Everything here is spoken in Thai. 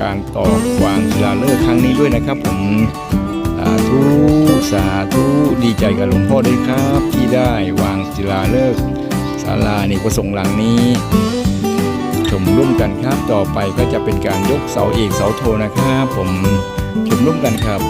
การต่อวางศิลาฤกษ์ครั้งนี้ด้วยนะครับ ผมสาธุสาธุดีใจกับหลวงพ่อด้วยครับ ที่ได้วางศิลาฤกษ์ศาลาในประสงค์หลังนี้ ชมร่วมกันครับต่อไปก็จะเป็นการยกเสาเอกเสาโทนะครับ ผมชมร่วมกันครับ